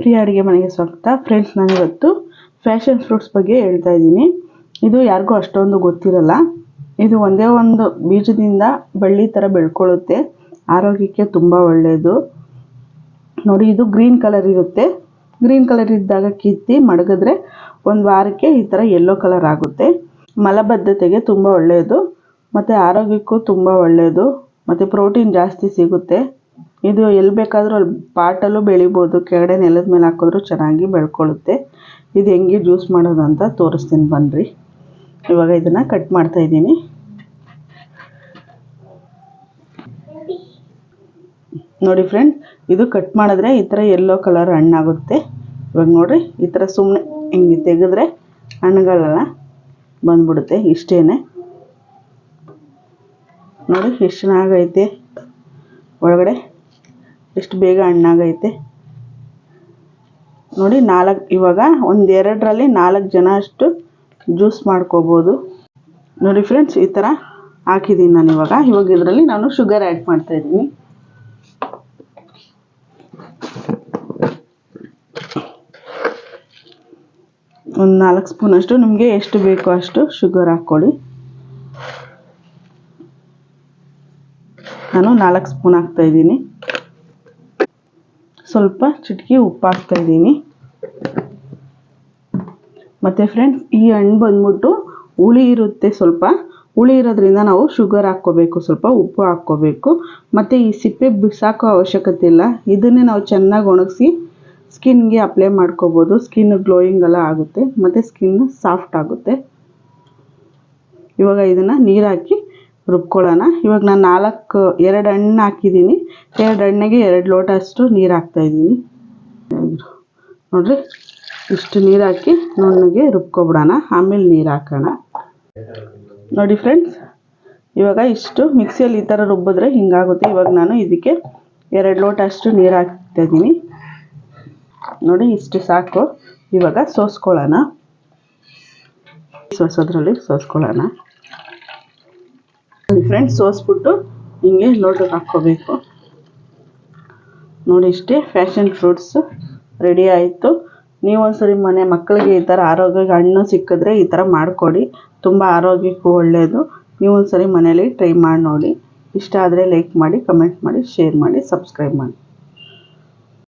ಪ್ರಿಯ ಅಡುಗೆ ಮನೆಗೆ ಸ್ವಾಗತ. ಫ್ರೆಂಡ್ಸ್ ನಾನಿವತ್ತು ಫ್ಯಾಷನ್ ಫ್ರೂಟ್ಸ್ ಬಗ್ಗೆ ಹೇಳ್ತಾ ಇದ್ದೀನಿ. ಇದು ಯಾರಿಗೂ ಅಷ್ಟೊಂದು ಗೊತ್ತಿರಲ್ಲ. ಇದು ಒಂದೇ ಒಂದು ಬೀಜದಿಂದ ಬಳ್ಳಿ ಥರ ಬೆಳ್ಕೊಳ್ಳುತ್ತೆ. ಆರೋಗ್ಯಕ್ಕೆ ತುಂಬ ಒಳ್ಳೆಯದು ನೋಡಿ, ಇದು ಗ್ರೀನ್ ಕಲರ್ ಇರುತ್ತೆ. ಗ್ರೀನ್ ಕಲರ್ ಇದ್ದಾಗ ಕಿತ್ತಿ ಮಡಗಿದ್ರೆ ಒಂದು ವಾರಕ್ಕೆ ಈ ಥರ ಯೆಲ್ಲೋ ಕಲರ್ ಆಗುತ್ತೆ. ಮಲಬದ್ಧತೆಗೆ ತುಂಬ ಒಳ್ಳೆಯದು ಮತ್ತು ಆರೋಗ್ಯಕ್ಕೂ ತುಂಬ ಒಳ್ಳೆಯದು ಮತ್ತು ಪ್ರೋಟೀನ್ ಜಾಸ್ತಿ ಸಿಗುತ್ತೆ. ಇದು ಎಲ್ಲಿ ಬೇಕಾದರೂ ಅಲ್ಲಿ ಪಾಟಲ್ಲೂ ಬೆಳಿಬೋದು. ಕೆಳಗಡೆ ನೆಲದ ಮೇಲೆ ಹಾಕಿದ್ರೂ ಚೆನ್ನಾಗಿ ಬೆಳ್ಕೊಳ್ಳುತ್ತೆ. ಇದು ಹೆಂಗೆ ಜ್ಯೂಸ್ ಮಾಡೋದು ಅಂತ ತೋರಿಸ್ತೀನಿ ಬನ್ನಿರಿ ಇವಾಗ ಇದನ್ನು ಕಟ್ ಮಾಡ್ತಾ ಇದ್ದೀನಿ. ನೋಡಿ ಫ್ರೆಂಡ್, ಇದು ಕಟ್ ಮಾಡಿದ್ರೆ ಈ ಥರ ಎಲ್ಲೋ ಕಲರ್ ಹಣ್ಣಾಗುತ್ತೆ. ಇವಾಗ ನೋಡಿರಿ, ಈ ಥರ ಸುಮ್ಮನೆ ಹಿಂಗೆ ತೆಗೆದ್ರೆ ಹಣ್ಣುಗಳೆಲ್ಲ ಬಂದ್ಬಿಡುತ್ತೆ ಇಷ್ಟೇ ನೋಡಿ, ಎಷ್ಟು ಚೆನ್ನಾಗೈತೆ. ಒಳಗಡೆ ಎಷ್ಟು ಬೇಗ ಹಣ್ಣಾಗೈತೆ. ನೋಡಿ ನಾಲ್ಕು, ಇವಾಗ ಒಂದೆರಡರಲ್ಲಿ ನಾಲ್ಕು ಜನ ಅಷ್ಟು ಜ್ಯೂಸ್ ಮಾಡ್ಕೋಬೋದು. ನೋಡಿ ಫ್ರೆಂಡ್ಸ್, ಈ ಥರ ಹಾಕಿದ್ದೀನಿ ನಾನು ಇವಾಗ. ಇವಾಗ ಇದರಲ್ಲಿ ನಾನು ಶುಗರ್ ಆ್ಯಡ್ ಮಾಡ್ತಾಯಿದ್ದೀನಿ ಒಂದು ನಾಲ್ಕು ಸ್ಪೂನಷ್ಟು ನಿಮಗೆ ಎಷ್ಟು ಬೇಕೋ ಅಷ್ಟು ಶುಗರ್ ಹಾಕ್ಕೊಳ್ಳಿ ನಾನು ನಾಲ್ಕು ಸ್ಪೂನ್ ಹಾಕ್ತಾಯಿದ್ದೀನಿ ಸ್ವಲ್ಪ ಚಿಟಕಿ ಉಪ್ಪು ಹಾಕ್ತಾಯಿದ್ದೀನಿ ಮತ್ತು ಫ್ರೆಂಡ್ಸ್ ಈ ಹಣ್ಣು ಬಂದ್ಬಿಟ್ಟು ಹುಳಿ ಇರುತ್ತೆ ಸ್ವಲ್ಪ. ಹುಳಿ ಇರೋದ್ರಿಂದ ನಾವು ಶುಗರ್ ಹಾಕ್ಕೋಬೇಕು, ಸ್ವಲ್ಪ ಉಪ್ಪು ಹಾಕ್ಕೋಬೇಕು. ಮತ್ತು ಈ ಸಿಪ್ಪೆ ಬಿಸಾಕೋ ಅವಶ್ಯಕತೆ ಇಲ್ಲ. ಇದನ್ನೇ ನಾವು ಚೆನ್ನಾಗಿ ಒಣಗಿಸಿ ಸ್ಕಿನ್ಗೆ ಅಪ್ಲೈ ಮಾಡ್ಕೋಬೋದು. ಸ್ಕಿನ್ ಗ್ಲೋಯಿಂಗ್ ಎಲ್ಲ ಆಗುತ್ತೆ. ಮತ್ತು ಸ್ಕಿನ್ ಸಾಫ್ಟ್ ಆಗುತ್ತೆ. ಇವಾಗ ಇದನ್ನು ನೀರಾಕಿ ರುಬ್ಕೊಳ್ಳೋಣ. ಇವಾಗ ನಾನು ನಾಲ್ಕು, ಎರಡು ಹಣ್ಣು ಹಾಕಿದ್ದೀನಿ. ಎರಡು ಹಣ್ಣಿಗೆ ಎರಡು ಲೋಟ ಅಷ್ಟು ನೀರು ಹಾಕ್ತಾಯಿದ್ದೀನಿ ನೋಡಿರಿ, ಇಷ್ಟು ನೀರು ಹಾಕಿ ನುಣ್ಣಗೆ ರುಬ್ಕೊಬಿಡೋಣ. ಆಮೇಲೆ ನೀರು ಹಾಕೋಣ. ನೋಡಿ ಫ್ರೆಂಡ್ಸ್, ಇವಾಗ ಇಷ್ಟು ಮಿಕ್ಸಿಯಲ್ಲಿ ಈ ಥರ ರುಬ್ಬಿದ್ರೆ ಹಿಂಗಾಗುತ್ತೆ. ಇವಾಗ ನಾನು ಇದಕ್ಕೆ ಎರಡು ಲೋಟ ಅಷ್ಟು ನೀರು ಹಾಕ್ತಾಯಿದ್ದೀನಿ ನೋಡಿ, ಇಷ್ಟು ಸಾಕು. ಇವಾಗ ಸೋಸ್ಕೊಳ್ಳೋಣ. ಸೋಸೋದ್ರಲ್ಲಿ ಸೋಸ್ಕೊಳ್ಳೋಣ. ಫ್ರೆಂಡ್ಸ್ ಸೋಸ್ಬಿಟ್ಟು ಹಿಂಗೆ ಲೋಟಕ್ಕೆ ಹಾಕ್ಕೋಬೇಕು. ನೋಡಿ ಇಷ್ಟೇ ಫ್ಯಾಷನ್ ಫ್ರೂಟ್ಸ್ ರೆಡಿ ಆಯಿತು. ನೀವು ಒಂದ್ಸರಿ ಮನೆ ಮಕ್ಕಳಿಗೆ ಈ ಥರ ಆರೋಗ್ಯಕ್ಕೆ ಹಣ್ಣು ಸಿಕ್ಕಿದ್ರೆ ಈ ಥರ ಮಾಡಿಕೊಡಿ. ತುಂಬ ಆರೋಗ್ಯಕ್ಕೂ ಒಳ್ಳೆಯದು ನೀವು ಒಂದ್ಸರಿ ಮನೇಲಿ ಟ್ರೈ ಮಾಡಿ ನೋಡಿ. ಇಷ್ಟ ಆದರೆ ಲೈಕ್ ಮಾಡಿ ಕಮೆಂಟ್ ಮಾಡಿ ಶೇರ್ ಮಾಡಿ ಸಬ್ಸ್ಕ್ರೈಬ್ ಮಾಡಿ.